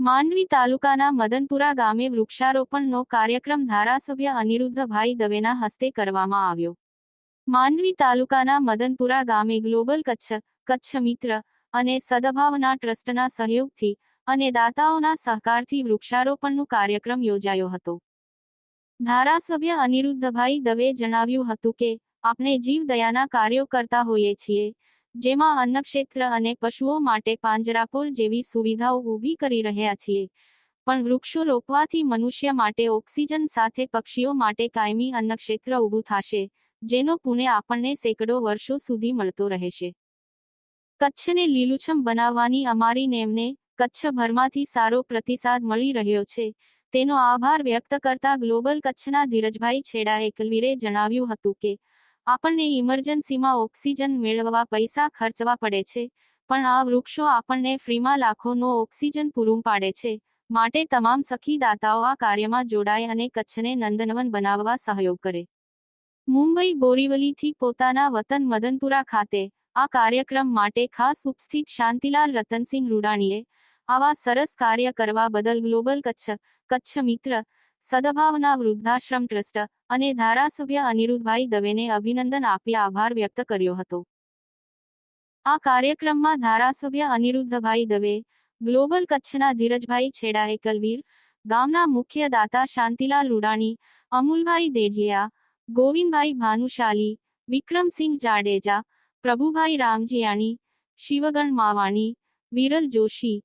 માંડવી તાલુકાના મદનપુરા ગામે વૃક્ષારોપણનો કાર્યક્રમ ધારાસભ્ય અનિરુદ્ધભાઈ દવેના હસ્તે કરવામાં આવ્યો. માંડવી તાલુકાના મદનપુરા ગામે ગ્લોબલ કચ્છ કચ્છ મિત્ર અને સદભાવના ટ્રસ્ટના સહયોગથી અને દાતાઓના સહકારથી વૃક્ષારોપણનું કાર્યક્રમ યોજાયો હતો. ધારાસભ્ય અનિરુદ્ધભાઈ દવે જણાવ્યું હતું કે, આપણે જીવદયાના કાર્યો કરતા હોઈએ છીએ, જેમાં અન્નક્ષેત્ર અને પશુઓ માટે પાંજરાપોળ જેવી સુવિધાઓ ઊભી કરી રહ્યા છીએ. પણ વૃક્ષો રોપવાથી મનુષ્ય માટે ઓક્સિજન સાથે પક્ષીઓ માટે કાયમી અન્નક્ષેત્ર ઊભું થશે, જેનો પુણે આપણને સેંકડો વર્ષો સુધી મળતો રહેશે. કચ્છને લીલુંછમ બનાવવાની અમારી નેમને કચ્છભરમાંથી સારો પ્રતિસાદ મળી રહ્યો છે તેનો આભાર વ્યક્ત કરતા ગ્લોબલ કચ્છના ધીરજભાઈ છેડા એકલવીરે જણાવ્યું હતું કે, આપણને ઇમરજન્સીમાં ઓક્સિજન મેળવવા પૈસા ખર્ચવા પડે છે, પણ આ વૃક્ષો આપણને ફ્રીમાં લાખોનો ઓક્સિજન પૂરું પાડે છે, માટે તમામ સખી દાતાઓ આ કાર્યમાં જોડાય અને કચ્છને નંદનવન બનાવવા સહયોગ કરે. મુંબઈ બોરીવલીથી પોતાના વતન મદનપુરા ખાતે આ કાર્યક્રમ માટે ખાસ ઉપસ્થિત શાંતિલાલ રતનસિંહ રૂડાણીએ આવા સરસ કાર્ય કરવા બદલ ગ્લોબલ કચ્છ કચ્છ મિત્ર, સદભાવના વૃદ્ધાશ્રમ ટ્રસ્ટ અને ધારાસભ્ય અનિરુદ્ધભાઈ દવેને અભિનંદન આપી આભાર વ્યક્ત કર્યો હતો. આ કાર્યક્રમમાં ધારાસભ્ય અનિરુદ્ધભાઈ દવે, ગ્લોબલ કચ્છના ધીરજભાઈ છેડા એકલવીર ગામના મુખ્ય દાતા શાંતિલાલ રૂડાણી, અમુલભાઈ દેઢિયા, ગોવિંદભાઈ ભાનુશાલી, વિક્રમસિંહ જાડેજા, પ્રભુભાઈ રામજીયાણી, શિવગણ માવાણી, વિરલ જોશી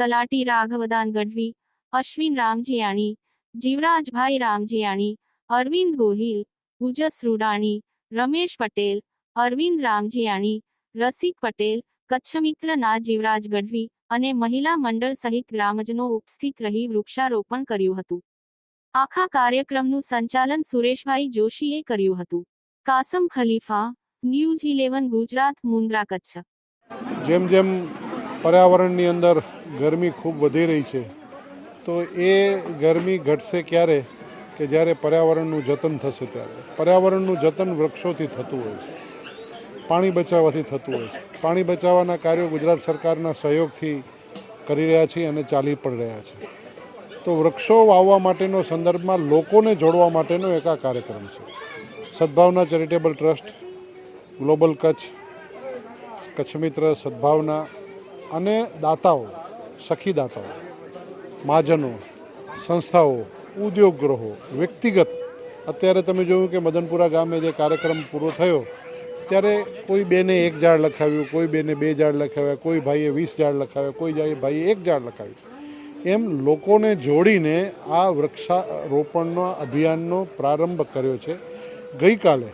તલાટી રાઘવદાન ગઢવી અશ્વિન રામજીયાણી જીવરાજભાઈ રામજીયાણી અરવિંદ ગોહિલ ઉજસ રૂડાણી રમેશ પટેલ અરવિંદ રામજીયાણી રસિક પટેલ કચ્છમિત્રના જીવરાજ ગઢવી અને મહિલા મંડળ સહિત ગ્રામજનો ઉપસ્થિત રહી વૃક્ષારોપણ કર્યું હતું. આખા કાર્યક્રમનું સંચાલન સુરેશભાઈ જોશીએ કર્યું હતું. Kasam Khalifa, news eleven Gujarat, Mundra Kutch. જેમ જેમ પર્યાવરણની અંદર ગરમી ખૂબ વધી રહી છે, તો એ ગરમી ઘટશે ક્યારે? કે જ્યારે પર્યાવરણનું જતન થશે ત્યારે. પર્યાવરણનું જતન વૃક્ષોથી થતું હોય છે, પાણી બચાવવાથી થતું હોય છે. પાણી બચાવવાના કાર્યો ગુજરાત સરકારના સહયોગથી કરી રહ્યા છીએ અને ચાલી પણ રહ્યા છે. તો વૃક્ષો વાવવા માટેનો સંદર્ભમાં લોકોને જોડવા માટેનો એક આ કાર્યક્રમ છે. Sadbhavna charitable trust, global Kutch Kutch Mitra Sadbhavna અને દાતાઓ, સખી દાતાઓ, મહાજનો, સંસ્થાઓ ઉદ્યોગ ગૃહો વ્યક્તિગત. અત્યારે તમે જોયું કે મદનપુરા ગામે જે કાર્યક્રમ પૂરો થયો, ત્યારે કોઈ બેને એક ઝાડ લખાવ્યું, કોઈ બેને બે ઝાડ લખાવ્યા, કોઈ ભાઈએ વીસ ઝાડ લખાવ્યા, કોઈ ભાઈએ એક ઝાડ લખાવ્યું. એમ લોકોને જોડીને આ વૃક્ષારોપણનો અભિયાનનો પ્રારંભ કર્યો છે. ગઈકાલે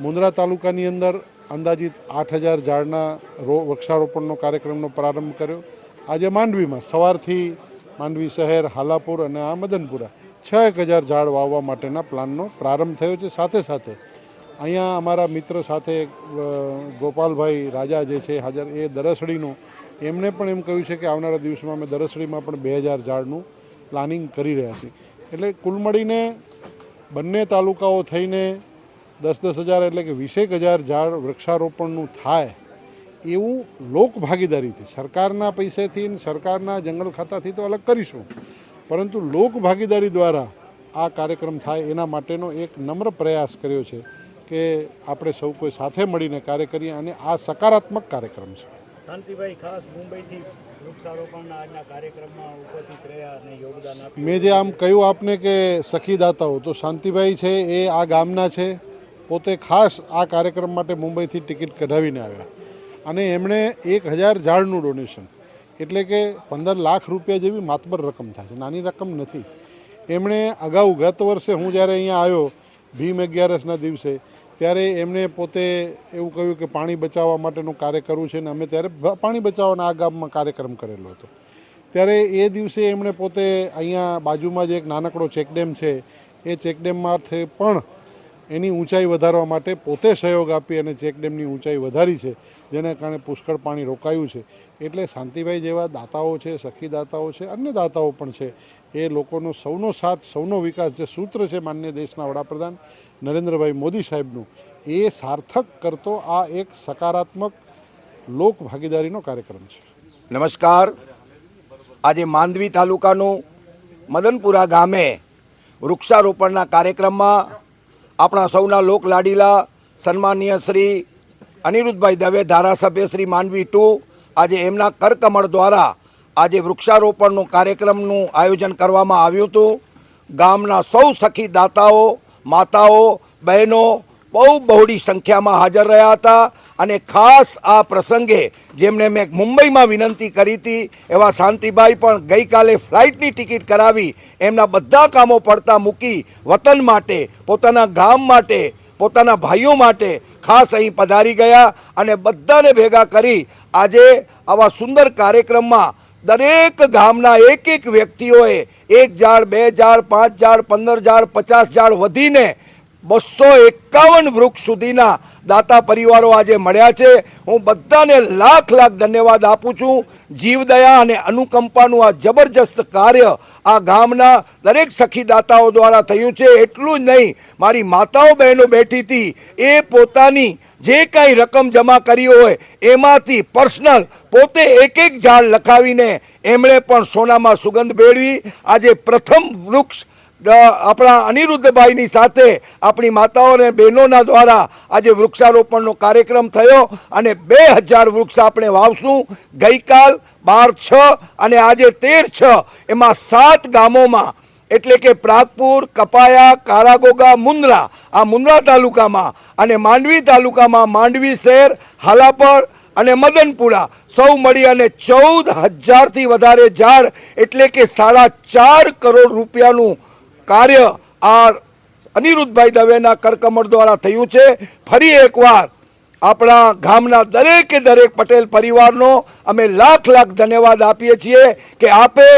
મુન્દ્રા તાલુકાની અંદર અંદાજિત આઠ હજાર ઝાડના રો, વૃક્ષારોપણનો કાર્યક્રમનો પ્રારંભ કર્યો. આજે માંડવીમાં સવારથી માંડવી શહેર, હાલાપુર અને આ મદનપુરા છ એક હજાર ઝાડ વાવવા માટેના પ્લાનનો પ્રારંભ થયો છે. સાથે સાથે અહીંયા અમારા મિત્ર સાથે ગોપાલભાઈ રાજા જે છે હાજર, એ દરસડીનું એમણે પણ એમ કહ્યું છે કે આવનારા દિવસોમાં અમે દરસડીમાં પણ બે હજાર ઝાડનું પ્લાનિંગ કરી રહ્યા છીએ. એટલે કુલ મળીને બંને તાલુકાઓ થઈને દસ દસ હજાર એટલે કે વીસેક હજાર ઝાડ વૃક્ષારોપણનું થાય એવું લોક ભાગીદારીથી સરકારના પૈસેથી સરકારના જંગલ ખાતાથી તો અલગ કરીશું. પરંતુ લોક ભાગીદારી દ્વારા આ કાર્યક્રમ થાય એના માટેનો એક નમ્ર પ્રયાસ કર્યો છે કે આપણે સૌ કોઈ સાથે મળીને કાર્ય કરીએ અને આ સકારાત્મક કાર્યક્રમ છે. શાંતિભાઈ ખાસ મુંબઈથી વૃક્ષારોપણના આજના કાર્યક્રમમાં ઉપસ્થિત રહ્યા અને યોગદાન મેં જે આમ કહ્યું આપને કે સખીદાતાઓ તો શાંતિભાઈ છે એ આ ગામના છે. પોતે ખાસ આ કાર્યક્રમ માટે મુંબઈથી ટિકિટ કઢાવીને આવ્યા. અને એમણે એક હજાર ઝાડનું ડોનેશન, એટલે કે પંદર લાખ રૂપિયા જેવી માતબર રકમ થાય છે. નાની રકમ નથી. એમણે અગાઉ ગત વર્ષે હું જ્યારે અહીંયા આવ્યો, ભીમ અગિયારસના દિવસે, ત્યારે એમણે પોતે એવું કહ્યું કે પાણી બચાવવા માટેનું કાર્ય કરવું છે. ને અમે ત્યારે પાણી બચાવવાના આ ગામમાં કાર્યક્રમ કરેલો હતો. ત્યારે એ દિવસે એમણે પોતે અહીંયા બાજુમાં જે એક નાનકડો ચેકડેમ છે. એ ચેકડેમમાંથી પણ એની ઊંચાઈ વધારવા માટે પોતે સહયોગ આપી અને ચેકડેમની ઊંચાઈ વધારી છે, જેના કારણે પુષ્કળ પાણી રોકાયું છે. એટલે શાંતિભાઈ જેવા દાતાઓ છે, સખી દાતાઓ છે, અન્ય દાતાઓ પણ છે, એ લોકોનો સૌનો સાથ, સૌનો વિકાસ જે સૂત્ર છે માન્ય દેશના વડાપ્રધાન નરેન્દ્રભાઈ મોદી સાહેબનું, એ સાર્થક કરતો આ એક સકારાત્મક લોક ભાગીદારીનો કાર્યક્રમ છે. નમસ્કાર. આજે માંડવી તાલુકાનું મદનપુરા ગામે વૃક્ષારોપણના કાર્યક્રમમાં આપણા સૌના લોકલાડીલા સન્માનીય શ્રી અનિરુદ્ધભાઈ દવે, ધારાસભ્ય શ્રી માંડવી ટુ, આજે એમના કરકમળ દ્વારા આજે વૃક્ષારોપણનું કાર્યક્રમનું આયોજન કરવામાં આવ્યું હતું. ગામના સૌ સખી દાતાઓ, માતાઓ, બહેનો બહુ બહોળી સંખ્યામાં હાજર રહ્યા હતા અને ખાસ આ પ્રસંગે જેમણે મેં મુંબઈમાં વિનંતી કરી હતી, એવા શાંતિભાઈ પણ ગઈકાલે ફ્લાઇટની ટિકિટ કરાવી, એમના બધા કામો પડતા મૂકી વતન માટે, પોતાના ગામ માટે, પોતાના ભાઈઓ માટે ખાસ અહીં પધારી ગયા અને બધાને ભેગા કરી આજે આવા સુંદર કાર્યક્રમમાં દરેક ગામના એક એક વ્યક્તિઓએ એક ઝાડ બે ઝાડ પાંચ ઝાડ પંદર ઝાડ પચાસ ઝાડ વધીને બસો એકાવન વૃક્ષ સુધીના દાતા પરિવારો આજે મળ્યા છે. હું બધાને લાખ લાખ ધન્યવાદ આપું છું. જીવદયા અને અનુકંપાનું આ જબરજસ્ત કાર્ય આ ગામના દરેક સખી દાતાઓ દ્વારા થયું છે. એટલું જ નહીં, મારી માતાઓ બહેનો બેઠી હતી. એ પોતાની જે કાંઈ રકમ જમા કરી હોય, એમાંથી પર્સનલ પોતે એક એક ઝાડ લખાવીને એમણે પણ સોનામાં સુગંધ ભેળવી. આજે પ્રથમ વૃક્ષ આપણા અનિરુદ્ધભાઈની સાથે આપણી માતાઓ અને બહેનોના દ્વારા આજે વૃક્ષારોપણનો કાર્યક્રમ થયો અને બે હજાર વૃક્ષ આપણે વાવશું. ગઈકાલ બાર, છ અને આજે તેર, છ. એમાં સાત ગામોમાં, એટલે કે પ્રાગપુર, કપાયા, કારાગોગા, મુન્દ્રા, આ મુન્દ્રા તાલુકામાં અને માંડવી તાલુકામાં માંડવી શહેર, હાલાપર અને મદનપુરા સૌ મળી અને ચૌદ હજારથી વધારે ઝાડ, એટલે કે સાડા ચાર કરોડ રૂપિયાનું કાર્ય આ અનિરુદ્ધભાઈ દવેના કરકમળ દ્વારા થયું છે. ફરી એકવાર આપણા ગામના દરેકે દરેક પટેલ પરિવારનો અમે લાખ લાખ ધન્યવાદ આપીએ છીએ કે આપે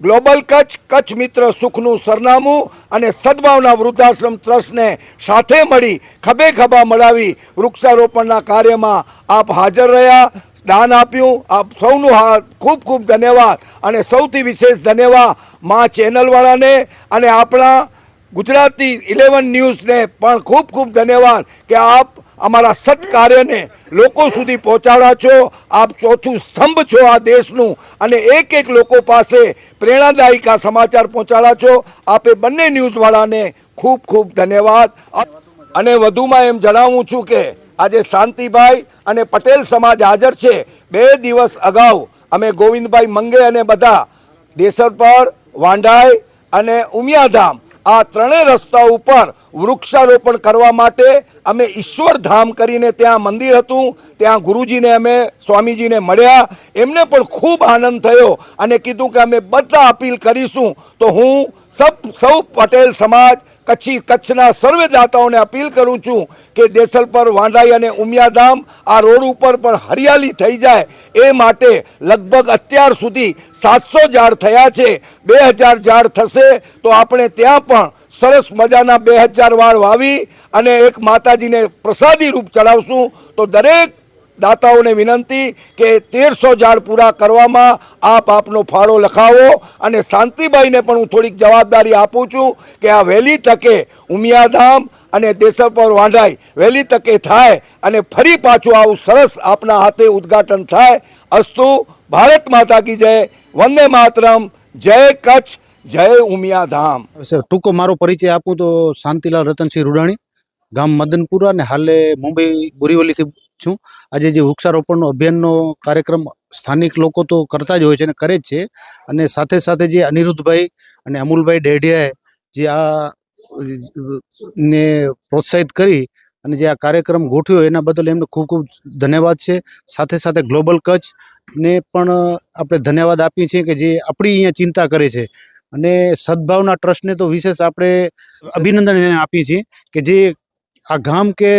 ગ્લોબલ કચ્છ કચ્છ મિત્ર સુખનું સરનામું અને સદભાવના વૃદ્ધાશ્રમ ટ્રસ્ટને સાથે મળી ખભે ખભા મળાવી વૃક્ષારોપણના કાર્યમાં આપ હાજર રહ્યા. દાન આપ્યું. આપ સૌનું હા, ખૂબ ખૂબ ધન્યવાદ અને સૌથી વિશેષ ધન્યવાદ મા ચેનલવાળાને અને આપણા ગુજરાતી ઇલેવન ન્યૂઝને પણ ખૂબ ખૂબ ધન્યવાદ કે આપ અમારા સત્કાર્યને લોકો સુધી પહોંચાડા છો. આપ ચોથું સ્તંભ છો આ દેશનું અને એક એક લોકો પાસે પ્રેરણાદાયક સમાચાર પહોંચાડા છો. આપે બંને ન્યૂઝવાળાને ખૂબ ખૂબ ધન્યવાદ. અને વધુમાં એમ જણાવું છું કે આજે શાંતિભાઈ અને પટેલ સમાજ હાજર છે. બે દિવસ અગાઉ અમે ગોવિંદભાઈ મંગે અને બધા દેસરપર વાંઢાઈ અને ઉમિયાધામ આ ત્રણેય રસ્તા ઉપર વૃક્ષારોપણ કરવા માટે અમે ઈશ્વરધામ કરીને ત્યાં મંદિર હતું. ત્યાં ગુરુજીને અમે, સ્વામીજીને મળ્યા. એમને પણ ખૂબ આનંદ થયો અને કીધું કે અમે બધા અપીલ કરીશું. તો હું સબ, સૌ પટેલ સમાજ કચ્છી કચ્છના સર્વે દાતાઓને અપીલ કરું છું કે દેસલ પર વાંડાઈ અને ઉમિયાધામ આ રોડ ઉપર પણ હરિયાળી થઈ જાય. એ માટે લગભગ અત્યાર સુધી સાતસો ઝાડ થયા છે. બે હજાર ઝાડ થશે તો આપણે ત્યાં પણ સરસ મજાના બે હજાર વાળ વાવી અને એક માતાજીને પ્રસાદી રૂપ ચડાવશું. તો દરેક દાતાઓને વિનંતી કે તેરસો ઝાડ પૂરા કરવામાં આપ આપનો ફાળો લખાવો અને શાંતિભાઈને પણ હું થોડીક જવાબદારી આપું છું કે આ વહેલી તકે ઉમિયાધામ અને દેસરપર વાંઢાઈ વહેલી તકે થાય અને ફરી પાછું આવું સરસ આપના હાથે ઉદ્ઘાટન થાય. અસ્તુ, ભારત માતા કી જય, વંદે માતરમ, જય કચ્છ, જય ઉમિયાધામ. ટૂંકો મારો પરિચય આપું તો શાંતિલાલ રતનસિંહ રૂડાણી, ગામ મદનપુરા અને હાલે મુંબઈ બોરીવલીથી છું. આજે જે વૃક્ષારોપણનો અભિયાનનો કાર્યક્રમ સ્થાનિક લોકો તો કરતા જ હોય છે અને કરે જ છે. અને સાથે સાથે જે અનિરુદ્ધભાઈ અને અમુલભાઈ ડેઢિયાએ જે આ, ને પ્રોત્સાહિત કરી અને જે આ કાર્યક્રમ ગોઠવ્યો એના બદલ એમને ખૂબ ખૂબ ધન્યવાદ છે. સાથે સાથે ગ્લોબલ કચ્છ ને પણ આપણે ધન્યવાદ આપીએ છીએ કે જે આપણી અહીંયા ચિંતા કરે છે. અને સદભાવના ટ્રસ્ટને તો વિશેષ આપણે અભિનંદન એને આપીએ છીએ કે જે આ ગામ કે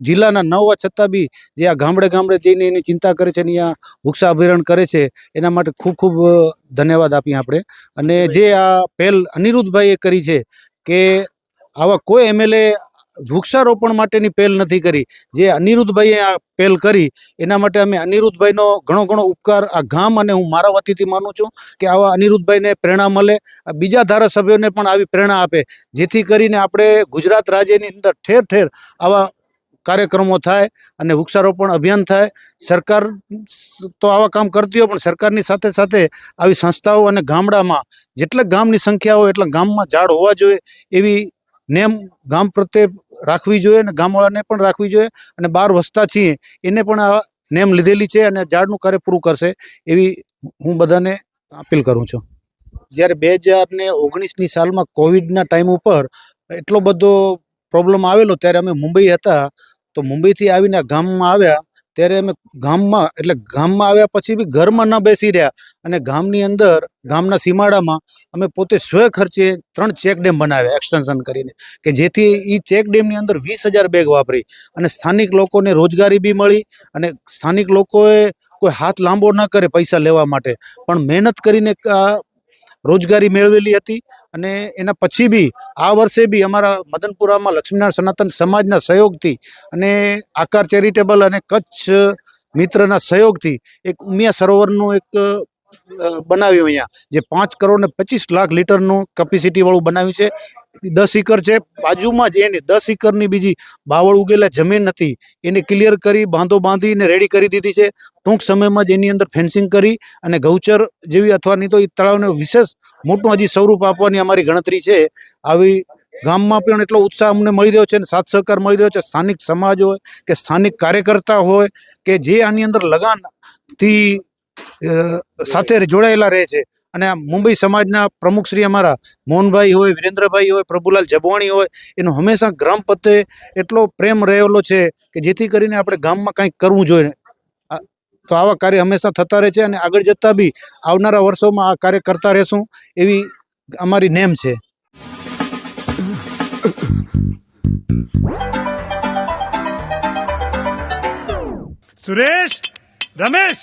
જિલ્લાના ન હોવા છતાં બી જે આ ગામડે ગામડે જઈને એની ચિંતા કરે છે અને અહીંયા વૃક્ષાભિરણ કરે છે, એના માટે ખૂબ ખૂબ ધન્યવાદ આપીએ આપણે. અને જે આ પહેલ અનિરુદ્ધભાઈએ કરી છે કે આવા કોઈ એમએલએ વૃક્ષારોપણ માટેની પહેલ નથી કરી, જે અનિરુદ્ધભાઈએ આ પહેલ કરી, એના માટે અમે અનિરુદ્ધભાઈનો ઘણો ઘણો ઉપકાર આ ગામ અને હું મારા વતીથી માનું છું કે આવા અનિરુદ્ધભાઈને પ્રેરણા મળે, આ બીજા ધારાસભ્યોને પણ આવી પ્રેરણા આપે, જેથી કરીને આપણે ગુજરાત રાજ્યની અંદર ઠેર ઠેર આવા કાર્યક્રમો થાય અને વૃક્ષારોપણ અભિયાન થાય. સરકાર તો આવા કામ કરતી હોય, પણ સરકારની સાથે સાથે આવી સંસ્થાઓ અને ગામડામાં જેટલા ગામની સંખ્યા હોય, એટલા ગામમાં ઝાડ હોવા જોઈએ. એવી નેમ ગામ પ્રત્યે રાખવી જોઈએ અને ગામવાળાને પણ રાખવી જોઈએ. અને બહાર વસતા છીએ, એને પણ આ નેમ લીધેલી છે અને ઝાડનું કાર્ય પૂરું કરશે એવી હું બધાને અપીલ કરું છું. જ્યારે બે હજાર ને ઓગણીસની સાલમાં કોવિડના ટાઈમ ઉપર એટલો બધો પ્રોબ્લેમ આવેલો, ત્યારે અમે મુંબઈ હતા. તો મુંબઈથી આવીને ગામમાં આવ્યા, ત્યારે અમે ગામમાં, એટલે ગામમાં આવ્યા પછી બી ઘરમાં ન બેસી રહ્યા. અને ગામની અંદર, ગામના સીમાડામાં અમે પોતે સ્વ ખર્ચે ત્રણ ચેક ડેમ બનાવ્યા, એક્સટેન્શન કરીને. કે જેથી એ ચેક ડેમની અંદર વીસ હજાર બેગ વાપરી. અને સ્થાનિક લોકોને રોજગારી બી મળી અને સ્થાનિક લોકોએ કોઈ હાથ લાંબો ન કરે પૈસા લેવા માટે. પણ મહેનત કરીને રોજગારી મેળવેલી હતી અને એના પછી બી આ વર્ષે બી અમારા મદનપુરામાં લક્ષ્મીનારાયણ સનાતન સમાજના સહયોગથી અને આકાર ચેરિટેબલ અને કચ્છ મિત્રના સહયોગથી એક ઉમિયા સરોવરનું એક બનાવ્યું અહીંયા. જે પાંચ કરોડ ને પચીસ લાખ લીટરનું કેપેસિટી વાળું બનાવ્યું છે. દસ એકર છે. બાજુમાં જ એની દસ એકરની બીજી બાવળ ઉગેલા જમીન હતી. એને ક્લિયર કરી, બાંધો બાંધીને રેડી કરી દીધી છે. ટૂંક સમયમાં જ એની અંદર ફેન્સિંગ કરી અને ગૌચર જેવી અથવા નહીં તો એ તળાવને વિશેષ મોટું હજી સ્વરૂપ આપવાની અમારી ગણતરી છે. આવી ગામમાં પણ એટલો ઉત્સાહ અમને મળી રહ્યો છે અને સાથ સહકાર મળી રહ્યો છે. સ્થાનિક સમાજ હોય કે સ્થાનિક કાર્યકર્તા હોય કે જે આની અંદર લગાનથી સાથે જોડાયેલા રહે છે. અને આ મુંબઈ સમાજના પ્રમુખશ્રી અમારા મોહનભાઈ હોય, વિરેન્દ્રભાઈ હોય, પ્રભુલાલ જબવાણી હોય, એનો હંમેશા ગ્રામ પત્તે એટલો પ્રેમ રહેલો છે કે જેથી કરીને આપણે ગામમાં કંઈક કરવું જોઈએ. તો આવા કાર્ય હંમેશા થતા રહે છે અને આગળ જતાં બી આવનારા વર્ષોમાં આ કાર્ય કરતા રહેશું એવી અમારી નેમ છે. સુરેશ, રમેશ!